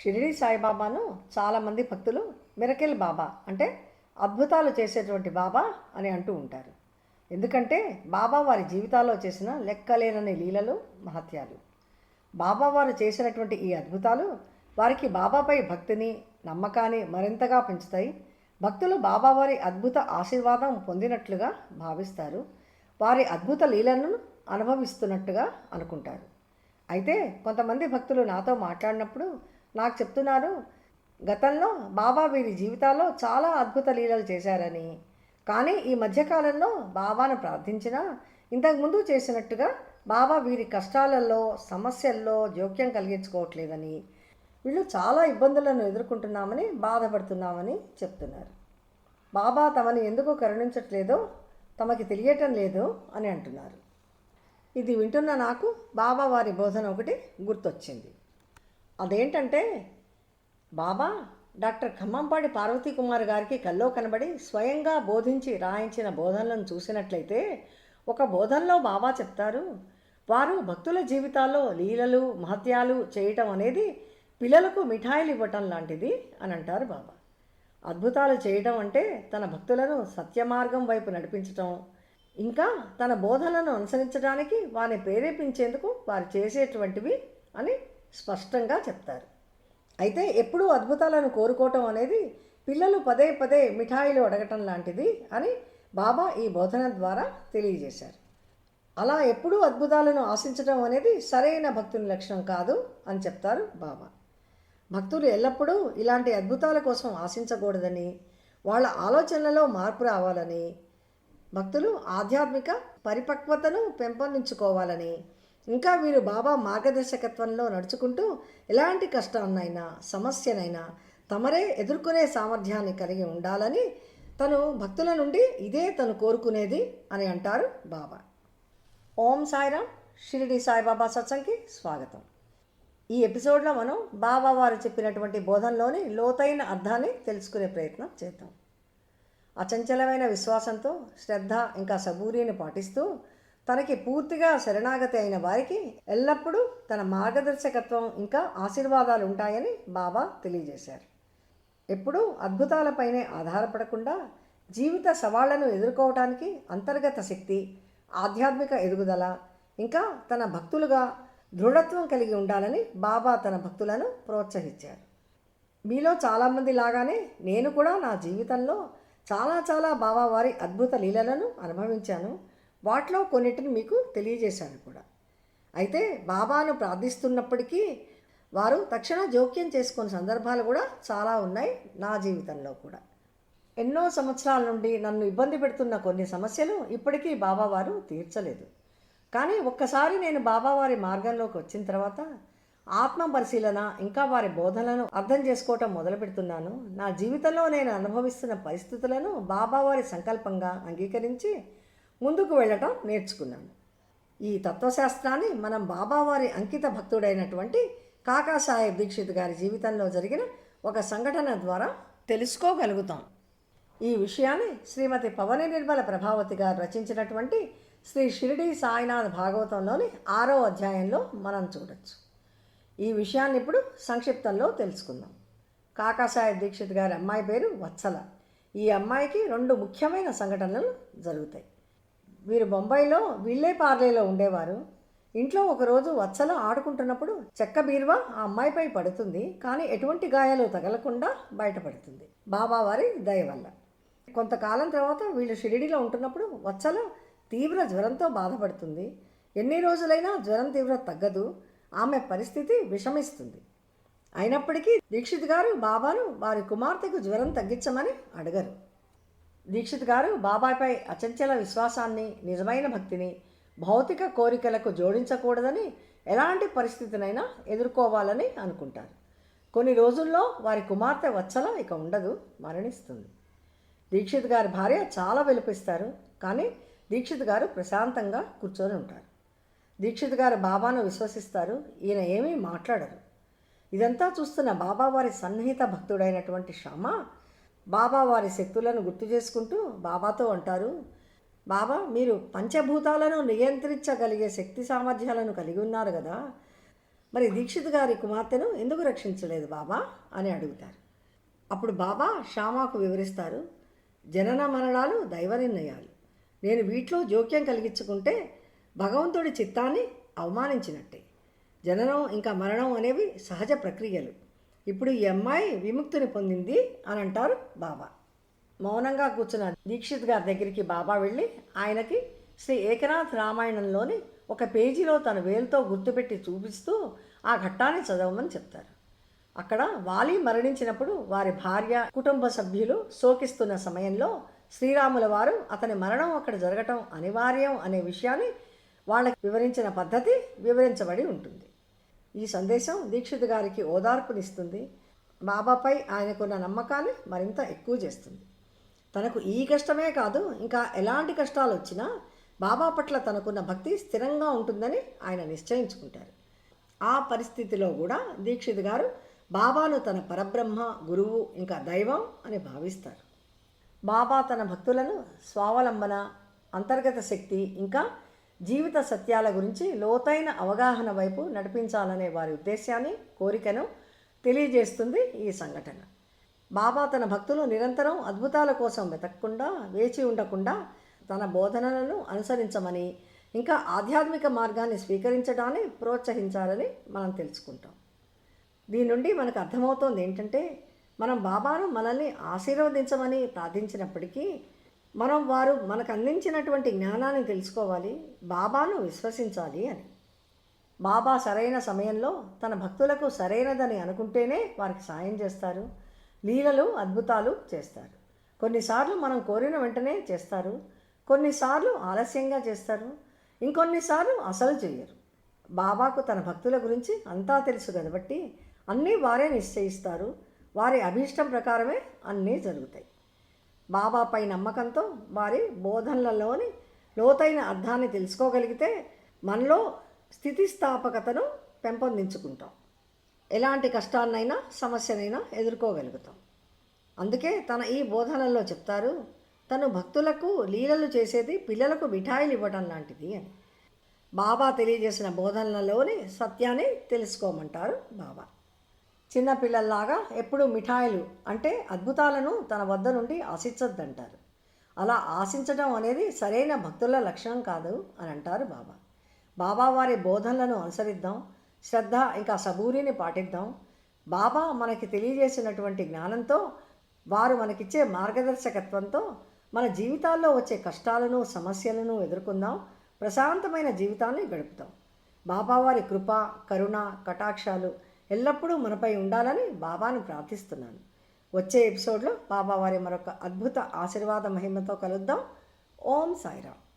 షిరిడి సాయిబాబాను చాలామంది భక్తులు మిరకెల్ బాబా అంటే అద్భుతాలు చేసేటువంటి బాబా అని అంటూ ఉంటారు. ఎందుకంటే బాబా వారి జీవితాల్లో చేసిన లెక్కలేనని లీలలు మహత్యాలు. బాబా వారు చేసినటువంటి ఈ అద్భుతాలు వారికి బాబాపై భక్తిని నమ్మకాన్ని మరింతగా పెంచుతాయి. భక్తులు బాబావారి అద్భుత ఆశీర్వాదం పొందినట్లుగా భావిస్తారు. వారి అద్భుత లీలను అనుభవిస్తున్నట్టుగా అనుకుంటారు. అయితే కొంతమంది భక్తులు నాతో మాట్లాడినప్పుడు నాకు చెప్తున్నారు గతంలో బాబా వీరి జీవితాల్లో చాలా అద్భుత లీలలు చేశారని. కానీ ఈ మధ్యకాలంలో బాబాను ప్రార్థించినా ఇంతకుముందు చేసినట్టుగా బాబా వీరి కష్టాలలో సమస్యల్లో జోక్యం కలిగించుకోవట్లేదని. వీళ్ళు చాలా ఇబ్బందులను ఎదుర్కొంటున్నామని బాధపడుతున్నామని చెప్తున్నారు. బాబా తమని ఎందుకు కరుణించట్లేదో తమకి తెలియటం లేదు అని అంటున్నారు. ఇది వింటున్న నాకు బాబా వారి బోధన ఒకటి గుర్తొచ్చింది. అదేంటంటే బాబా డాక్టర్ ఖమ్మంపాడి పార్వతీ కుమార్ గారికి కల్లో కనబడి స్వయంగా బోధించి రాయించిన బోధనలను చూసినట్లయితే ఒక బోధనలో బాబా చెప్తారు వారు భక్తుల జీవితాల్లో లీలలు మహత్యాలు చేయటం అనేది పిల్లలకు మిఠాయిలు ఇవ్వటం లాంటిది అని అంటారు బాబా. అద్భుతాలు చేయటం అంటే తన భక్తులను సత్యమార్గం వైపు నడిపించటం. ఇంకా తన బోధనలను అనుసరించడానికి వారిని ప్రేరేపించేందుకు వారు చేసేటువంటివి అని స్పష్టంగా చెప్తారు. అయితే ఎప్పుడూ అద్భుతాలను కోరుకోవటం అనేది పిల్లలు పదే పదే మిఠాయిలు అడగటం లాంటిది అని బాబా ఈ బోధన ద్వారా తెలియజేశారు. అలా ఎప్పుడూ అద్భుతాలను ఆశించడం అనేది సరైన భక్తుని లక్షణం కాదు అని చెప్తారు బాబా. భక్తులు ఎల్లప్పుడూ ఇలాంటి అద్భుతాల కోసం ఆశించకూడదని వాళ్ళ ఆలోచనలలో మార్పు రావాలని భక్తులు ఆధ్యాత్మిక పరిపక్వతను పెంపొందించుకోవాలని ఇంకా వీరు బాబా మార్గదర్శకత్వంలో నడుచుకుంటూ ఎలాంటి కష్టాన్నైనా సమస్యనైనా తమరే ఎదుర్కొనే సామర్థ్యాన్ని కలిగి ఉండాలని తను భక్తుల నుండి ఇదే తను కోరుకునేది అని అంటారు బాబా. ఓం సాయిరామ్ షిరిడి సాయిబాబా సత్సంగ్కి స్వాగతం. ఈ ఎపిసోడ్లో మనం బాబా వారు చెప్పినటువంటి బోధనలోని లోతైన అర్థాన్ని తెలుసుకునే ప్రయత్నం చేద్దాం. అచంచలమైన విశ్వాసంతో శ్రద్ధ ఇంకా సబూరిని పాటిస్తూ తనకి పూర్తిగా శరణాగతి అయిన వారికి ఎల్లప్పుడూ తన మార్గదర్శకత్వం ఇంకా ఆశీర్వాదాలు ఉంటాయని బాబా తెలియజేశారు. ఎప్పుడూ అద్భుతాలపైనే ఆధారపడకుండా జీవిత సవాళ్ళను ఎదుర్కోవటానికి అంతర్గత శక్తి ఆధ్యాత్మిక ఎదుగుదల ఇంకా తన భక్తులుగా దృఢత్వం కలిగి ఉండాలని బాబా తన భక్తులను ప్రోత్సహించారు. మీలో చాలామంది లాగానే నేను కూడా నా జీవితంలో చాలా చాలా బాబా వారి అద్భుత లీలలను అనుభవించాను. వాటిలో కొన్నిటిని మీకు తెలియజేశాను కూడా. అయితే బాబాను ప్రార్థిస్తున్నప్పటికీ వారు తక్షణ జోక్యం చేసుకున్న సందర్భాలు కూడా చాలా ఉన్నాయి నా జీవితంలో కూడా. ఎన్నో సంవత్సరాల నుండి నన్ను ఇబ్బంది పెడుతున్న కొన్ని సమస్యలు ఇప్పటికీ బాబావారు తీర్చలేదు. కానీ ఒక్కసారి నేను బాబావారి మార్గంలోకి వచ్చిన తర్వాత ఆత్మ పరిశీలన ఇంకా వారి బోధనలను అర్థం చేసుకోవటం మొదలు పెడుతున్నాను. నా జీవితంలో నేను అనుభవిస్తున్న పరిస్థితులను బాబావారి సంకల్పంగా అంగీకరించి ముందుకు వెళ్ళటం నేర్చుకున్నాను ఈ తత్వశాస్త్రాన్ని మనం బాబావారి అంకిత భక్తుడైనటువంటి కాకాసాహెబ్ దీక్షిత్ గారి జీవితంలో జరిగిన ఒక సంఘటన ద్వారా తెలుసుకోగలుగుతాం. ఈ విషయాన్ని శ్రీమతి పవని నిర్మల ప్రభావతి గారు రచించినటువంటి శ్రీ షిరిడి సాయినాథ్ భాగవతంలోని ఆరో అధ్యాయంలో మనం చూడొచ్చు. ఈ విషయాన్ని ఇప్పుడు సంక్షిప్తంలో తెలుసుకుందాం. కాకాసాహెబ్ దీక్షిత్ గారి అమ్మాయి పేరు వత్సల. ఈ అమ్మాయికి రెండు ముఖ్యమైన సంఘటనలు జరుగుతాయి. వీరు బొంబాయిలో విల్లే పార్లేలో ఉండేవారు. ఇంట్లో ఒకరోజు వత్సల ఆడుకుంటున్నప్పుడు చెక్క బీరువా ఆ అమ్మాయిపై పడుతుంది. కానీ ఎటువంటి గాయాలు తగలకుండా బయటపడుతుంది. బాబావారి దయ వల్ల. కొంతకాలం తర్వాత వీళ్ళు షిరిడిలో ఉంటున్నప్పుడు వత్సల తీవ్ర జ్వరంతో బాధపడుతుంది. ఎన్ని రోజులైనా జ్వరం తీవ్రత తగ్గదు. ఆమె పరిస్థితి విషమిస్తుంది. అయినప్పటికీ దీక్షిత్ గారు బాబాను వారి కుమార్తెకు జ్వరం తగ్గించమని అడగరు. దీక్షిత్ గారు బాబాపై అచంచల విశ్వాసాన్ని నిజమైన భక్తిని భౌతిక కోరికలకు జోడించకూడదని ఎలాంటి పరిస్థితినైనా ఎదుర్కోవాలని అనుకుంటారు. కొన్ని రోజుల్లో వారి కుమార్తె వచ్చల ఇక ఉండదు మరణిస్తుంది. దీక్షిత్ గారి భార్య చాలా విలపిస్తారు కానీ దీక్షిత్ గారు ప్రశాంతంగా కూర్చొని ఉంటారు. దీక్షిత్ గారు బాబాను విశ్వసిస్తారు ఈయన ఏమీ మాట్లాడరు. ఇదంతా చూస్తున్న బాబా వారి సన్నిహిత భక్తుడైనటువంటి శ్యామ బాబా వారి శక్తులను గుర్తు చేసుకుంటూ బాబాతో అంటారు బాబా మీరు పంచభూతాలను నియంత్రించగలిగే శక్తి సామర్థ్యాలను కలిగి ఉన్నారు కదా. మరి దీక్షిత్ గారి కుమార్తెను ఎందుకు రక్షించలేదు బాబా? అని అడుగుతారు. అప్పుడు బాబా శ్యామాకు వివరిస్తారు జనన మరణాలు దైవ నిర్ణయాలు నేను వీటిలో జోక్యం కలిగించుకుంటే భగవంతుడి చిత్తాన్ని అవమానించినట్టే. జననం ఇంకా మరణం అనేవి సహజ ప్రక్రియలు. ఇప్పుడు ఈ అమ్మాయి విముక్తిని పొందింది అని అంటారు బాబా. మౌనంగా కూర్చున్న దీక్షిత్ గారి దగ్గరికి బాబా వెళ్ళి ఆయనకి శ్రీ ఏకనాథ్ రామాయణంలోని ఒక పేజీలో తన వేలుతో గుర్తుపెట్టి చూపిస్తూ ఆ ఘట్టాన్ని చదవమని చెప్తారు. అక్కడ వాలి మరణించినప్పుడు వారి భార్య కుటుంబ సభ్యులు శోకిస్తున్న సమయంలో శ్రీరాముల వారు అతని మరణం అక్కడ జరగటం అనివార్యం అనే విషయాన్ని వాళ్ళకి వివరించిన పద్ధతి వివరించబడి ఉంటుంది. ఈ సందేశం దీక్షిత్ గారికి ఓదార్పునిస్తుంది. బాబాపై ఆయనకున్న నమ్మకాన్ని మరింత ఎక్కువ చేస్తుంది. తనకు ఈ కష్టమే కాదు ఇంకా ఎలాంటి కష్టాలు వచ్చినా బాబా పట్ల తనకున్న భక్తి స్థిరంగా ఉంటుందని ఆయన నిశ్చయించుకుంటారు. ఆ పరిస్థితిలో కూడా దీక్షిత్ గారు బాబాను తన పరబ్రహ్మ గురువు ఇంకా దైవం అని భావిస్తారు. బాబా తన భక్తులను స్వావలంబన అంతర్గత శక్తి ఇంకా జీవిత సత్యాల గురించి లోతైన అవగాహన వైపు నడిపించాలనే వారి ఉద్దేశాన్ని కోరికను తెలియజేస్తుంది ఈ సంఘటన. బాబా తన భక్తులు నిరంతరం అద్భుతాల కోసం వెతకకుండా వేచి ఉండకుండా తన బోధనలను అనుసరించమని ఇంకా ఆధ్యాత్మిక మార్గాన్ని స్వీకరించడాన్ని ప్రోత్సహించాలని మనం తెలుసుకుంటాం. దీని నుండి మనకు అర్థమవుతోంది ఏంటంటే మనం బాబాను మనల్ని ఆశీర్వదించమని ప్రార్థించినప్పటికీ మనం వారు మనకు అందించినటువంటి జ్ఞానాన్ని తెలుసుకోవాలి బాబాను విశ్వసించాలి అని. బాబా సరైన సమయంలో తన భక్తులకు సరైనదని అనుకుంటేనే వారికి సాయం చేస్తారు లీలలు అద్భుతాలు చేస్తారు. కొన్నిసార్లు మనం కోరిన వెంటనే చేస్తారు కొన్నిసార్లు ఆలస్యంగా చేస్తారు ఇంకొన్నిసార్లు అసలు చేయరు. బాబాకు తన భక్తుల గురించి అంతా తెలుసు కాబట్టి అన్నీ వారే నిశ్చయిస్తారు వారి అభీష్టం ప్రకారమే అన్నీ జరుగుతాయి. బాబాపై నమ్మకంతో వారి బోధనలలోని లోతైన అర్థాన్ని తెలుసుకోగలిగితే మనలో స్థితిస్థాపకతను పెంపొందించుకుంటాం. ఎలాంటి కష్టాన్నైనా సమస్యనైనా ఎదుర్కోగలుగుతాం. అందుకే తన ఈ బోధనల్లో చెప్తారు తను భక్తులకు లీలలు చేసేది పిల్లలకు మిఠాయిలు ఇవ్వటం లాంటిది అని. బాబా తెలియజేసిన బోధనలలోని సత్యాన్ని తెలుసుకోమంటారు బాబా. చిన్నపిల్లల్లాగా ఎప్పుడు మిఠాయిలు అంటే అద్భుతాలను తన వద్ద నుండి ఆశించొద్దంటారు. అలా ఆశించడం అనేది సరైన భక్తుల లక్షణం కాదు అని అంటారు బాబా. బాబా వారి బోధనలను అనుసరిద్దాం శ్రద్ధ ఇంకా సబూరిని పాటిద్దాం. బాబా మనకి తెలియజేసినటువంటి జ్ఞానంతో వారు మనకిచ్చే మార్గదర్శకత్వంతో మన జీవితాల్లో వచ్చే కష్టాలను సమస్యలను ఎదుర్కొందాం ప్రశాంతమైన జీవితాన్ని గడుపుతాం. బాబావారి కృప కరుణ కటాక్షాలు ఎల్లప్పుడూ మనపై ఉండాలని బాబాను ప్రార్థిస్తున్నాను. వచ్చే ఎపిసోడ్లో బాబా వారి మరొక అద్భుత ఆశీర్వాద మహిమతో కలుద్దాం. ఓం సాయిరామ్.